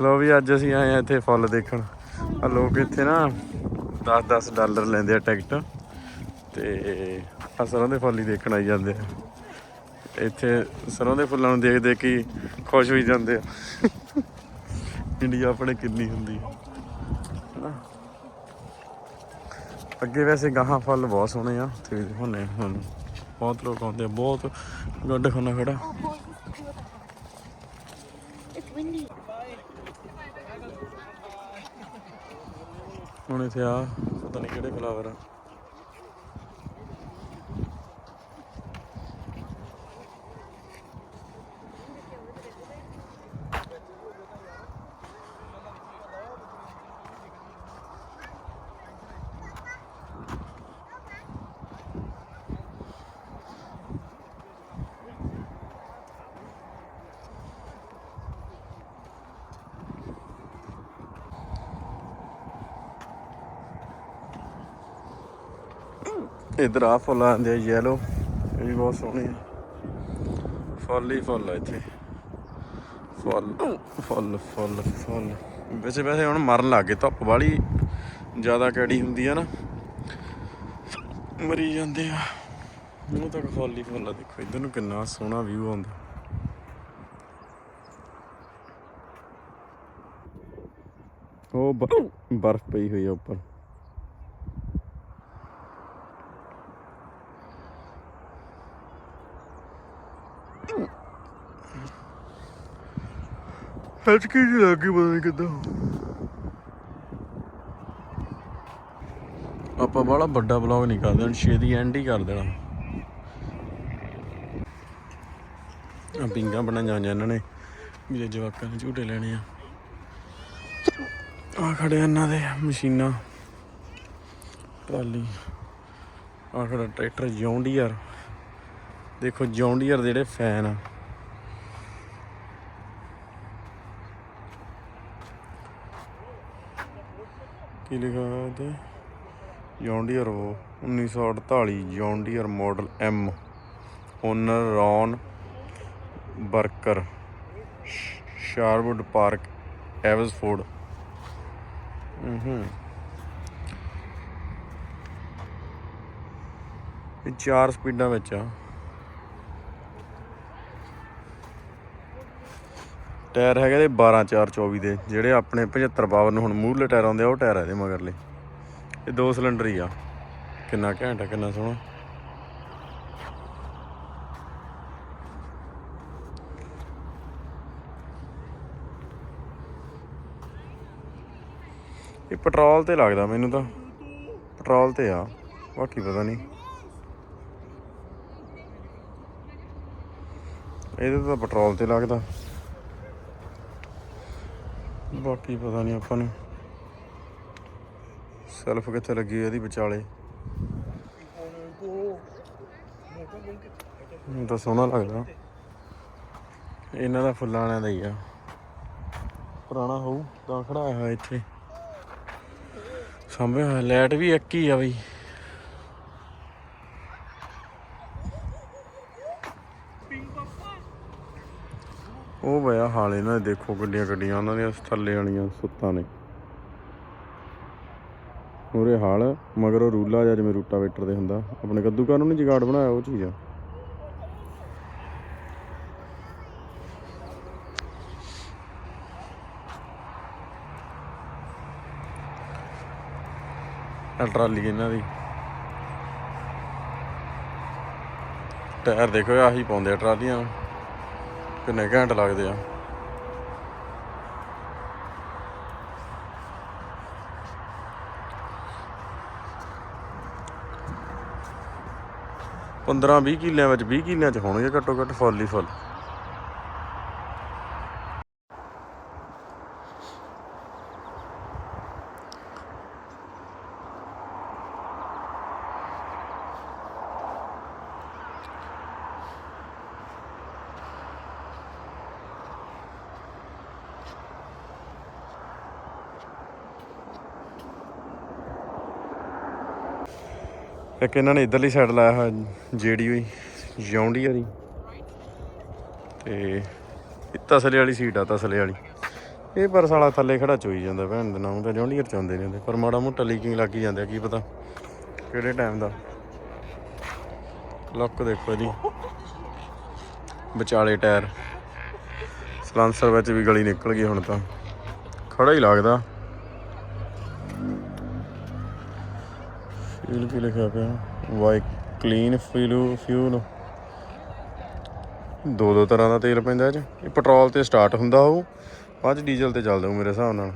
ਲੋ ਵੀ ਅੱਜ ਅਸੀਂ ਆਏ ਆ ਇੱਥੇ ਫੁੱਲ ਦੇਖਣ। ਆ ਲੋਕ ਇੱਥੇ ਨਾ 10-10 ਡਾਲਰ ਲੈਂਦੇ ਆ ਟਿਕਟ। ਤੇ ਆ ਸਰੋਂ ਦੇ ਫੁੱਲ ਹੀ ਦੇਖਣ ਆਈ ਜਾਂਦੇ ਆ। ਇੱਥੇ ਸਰੋਂ ਦੇ ਫੁੱਲਾਂ ਨੂੰ ਦੇਖ ਦੇਖ ਕੇ ਖੁਸ਼ ਹੋਈ ਜਾਂਦੇ ਆ। ਇੰਡੀਆ ਆਪਣੇ ਕਿੰਨੀ ਹੁੰਦੀ ਹੈ ਹਨਾ? ਅੱਗੇ ਵੈਸੇ ਗਾਹਾਂ ਫੁੱਲ ਬਹੁਤ ਸੋਹਣੇ ਆ, ਤੇ ਹੁਣੇ ਹੁਣ ਬਹੁਤ ਲੋਕ ਆਉਂਦੇ ਆ। ਬਹੁਤ ਗੱਡ ਖਾਨਾ ਖੜਾ ਹੁਣ ਇੱਥੇ ਆ ਪਤਾ ਨਹੀਂ ਕਿਹੜੇ ਫਲਾਵਰ ਆ। ਇਧਰ ਆ ਫੁੱਲ ਆਂਦੇ ਯੈਲੋ ਇਹ ਵੀ ਬਹੁਤ ਸੋਹਣੇ ਆ। ਫੁੱਲ ਹੀ ਫੁੱਲ ਇੱਥੇ। ਫੁੱਲ ਫੁੱਲ ਫੁੱਲ ਫੁੱਲ। ਵੈਸੇ ਵੈਸੇ ਹੁਣ ਮਰਨ ਲੱਗ ਧੁੱਪ ਵਾਲੀ ਜ਼ਿਆਦਾ ਕੈੜੀ ਹੁੰਦੀ ਆ ਨਾ। ਮਰੀ ਜਾਂਦੇ ਆ। ਉਹ ਤੱਕ ਫੁੱਲ ਹੀ ਫੁੱਲ ਆ, ਦੇਖੋ, ਇਧਰ ਨੂੰ ਕਿੰਨਾ ਸੋਹਣਾ ਵਿਊ ਆਉਂਦਾ। ਉਹ ਬਰਫ਼ ਪਈ ਹੋਈ ਆ ਉੱਪਰ। ਹਟਕੀ ਜੀ ਲੱਗੀ ਪਤਾ ਨਹੀਂ ਕਿੱਦਾਂ। ਆਪਾਂ ਬੜਾ ਵੱਡਾ ਵਲੌਗ ਨਹੀਂ ਕਰਦੇ, ਹੁਣ ਛੇਤੀ ਐਂਡ ਹੀ ਕਰ ਦੇਣਾ। ਆ ਪਿੰਗਾ ਬਣਾਈਆਂ ਜਾਂ ਇਹਨਾਂ ਨੇ ਵੀ ਜਵਾਕਾਂ ਨੇ ਝੂਟੇ ਲੈਣੇ ਆ। ਆ ਖੜੇ ਇਹਨਾਂ ਦੇ ਮਸ਼ੀਨਾਂ। ਟਰਾਲੀ। ਆ ਖੜਾ ਟਰੈਕਟਰ ਜੌਂਡੀਅਰ ਦੇਖੋ ਜੌਂਡੀਅਰ ਦੇ ਜਿਹੜੇ ਫੈਨ ਆ। ਕੀ ਲਿਖਾ ਹੈ ਤੇ ਜੌਂਡੀਅਰ ਉਹ 1948 John Deere model M owner Ron Barker Sherwood Park Abbotsford ਹੂੰ ਇਹ ਚਾਰ ਸਪੀਡਾਂ ਵਿੱਚ ਆ। ਟਾਇਰ ਹੈਗਾ ਦੇ 12 4 24 ਦੇ, ਜਿਹੜੇ ਆਪਣੇ 75 ਪਾਵਰ ਨੂੰ ਹੁਣ ਮੂਹਰਲੇ ਟਾਇਰ ਆਉਂਦੇ ਆ, ਉਹ ਟਾਇਰ ਆ ਇਹਦੇ ਮਗਰਲੇ। ਇਹ ਦੋ ਸਿਲੰਡਰ ਹੀ ਆ। ਕਿੰਨਾ ਘੈਂਟ ਆ, ਕਿੰਨਾ ਸੋਹਣਾ। ਇਹ ਪੈਟਰੋਲ ਤੇ ਲੱਗਦਾ ਮੈਨੂੰ ਤਾਂ। ਪੈਟਰੋਲ ਤੇ ਆ, ਬਾਕੀ ਪਤਾ ਨਹੀਂ। ਇਹਦੇ ਤਾਂ ਪੈਟਰੋਲ ਤੇ ਲੱਗਦਾ। ਬਾਕੀ ਪਤਾ ਨਹੀਂ ਆਪਾਂ ਨੂੰ। ਸੈਲਫ ਕਿੱਥੇ ਲੱਗੀ ਇਹਦੀ ਵਿਚਾਲੇ। ਮੈਨੂੰ ਤਾਂ ਸੋਹਣਾ ਲੱਗਦਾ। ਇਹਨਾਂ ਦਾ ਫੁੱਲਾਂ ਵਾਲਿਆਂ ਦਾ ਹੀ ਆ। ਪੁਰਾਣਾ ਹੋਊ, ਤਾਂ ਖੜਾਇਆ ਹੋਇਆ ਇੱਥੇ। ਸਾਂਭਿਆ ਹੋਇਆ, ਲਾਈਟ ਵੀ ਇੱਕ ਹੀ ਆ ਬਈ। ਉਹ ਬਿਆ ਹਾਲ ਇਹਨਾਂ ਦੇ ਦੇਖੋ ਗੱਡੀਆਂ ਗੱਡੀਆਂ ਉਹਨਾਂ ਦੀਆਂ ਥੱਲੇ ਵਾਲੀਆਂ ਸੁੱਤਾਂ ਨੇ। ਉਹਰੇ ਹਾਲ, ਮਗਰ ਉਹ ਰੂਲਾ ਜਿਹਾ ਜਿਵੇਂ ਰੂਟਾਵੇਟਰ ਦੇ ਹੁੰਦਾ। ਆਪਣੇ ਕੱਦੂਕਾਰ ਨੂੰ ਨਹੀਂ ਜਗਾੜ ਬਣਾਇਆ ਉਹ ਚੀਜ਼ ਆ। ਟਰਾਲੀ ਇਹਨਾਂ ਦੀ। ਟਾਇਰ ਦੇਖੋ ਆਹੀ ਪਾਉਂਦੇ ਆ ਟਰਾਲੀਆਂ ਕਿੰਨੇ ਘੰਟੇ ਲੱਗਦੇ ਆ। ਪੰਦਰਾਂ 20 ਕਿੱਲਿਆਂ ਵਿੱਚ 20 ਕਿੱਲਿਆਂ ਚ ਹੋਣਗੇ ਘੱਟੋ ਘੱਟ ਫੁੱਲ ਹੀ ਫੁੱਲ। ਇੱਕ ਇਹਨਾਂ ਨੇ ਇਧਰਲੀ ਸਾਈਡ ਲਾਇਆ ਹੋਇਆ ਜਿਹੜੀ ਹੋਈ ਜੌਂਡੀ ਵਾਲੀ। ਤੇ ਇਹ ਤਸਲੇ ਵਾਲੀ ਸੀਟ ਆ, ਤਸਲੇ ਵਾਲੀ। ਇਹ ਪਰ ਸਾਲਾ ਥੱਲੇ ਖੜਾ ਚੋਈ ਜਾਂਦਾ ਭੈਣ ਦੇ ਨਾਮ ਤਾਂ ਜੌਂਡੀਅਰ ਚਾਉਂਦੇ ਨੇ ਉਹਦੇ। ਪਰ ਮਾੜਾ ਮੋਟਾ ਲੀਕਿੰਗ ਲੱਗ ਹੀ ਜਾਂਦਾ, ਕੀ ਪਤਾ ਕਿਹੜੇ ਟਾਈਮ ਦਾ। ਲੱਕ ਦੇਖੋ ਜੀ। ਵਿਚਾਲੇ ਟਾਇਰ ਸਲਾਂਸਰ ਵਿੱਚ ਵੀ ਗਲੀ ਨਿਕਲ ਗਈ ਹੁਣ ਤਾਂ। ਖੜਾ ਹੀ ਲੱਗਦਾ। ਫਿਊਲ ਕੀ ਲਿਖਿਆ ਪਿਆ? ਵਾਈ ਕਲੀਨ ਫਿਊਲ ਫਿਊਲ ਦੋ ਦੋ ਤਰ੍ਹਾਂ ਦਾ ਤੇਲ ਪੈਂਦਾ ਇਹ ਪੈਟਰੋਲ ਤੇ ਸਟਾਰਟ ਹੁੰਦਾ ਹੋਊ, ਬਾਅਦ ਡੀਜ਼ਲ ਤੇ ਚੱਲਦਾ ਹੋਊ ਮੇਰੇ ਹਿਸਾਬ ਨਾਲ।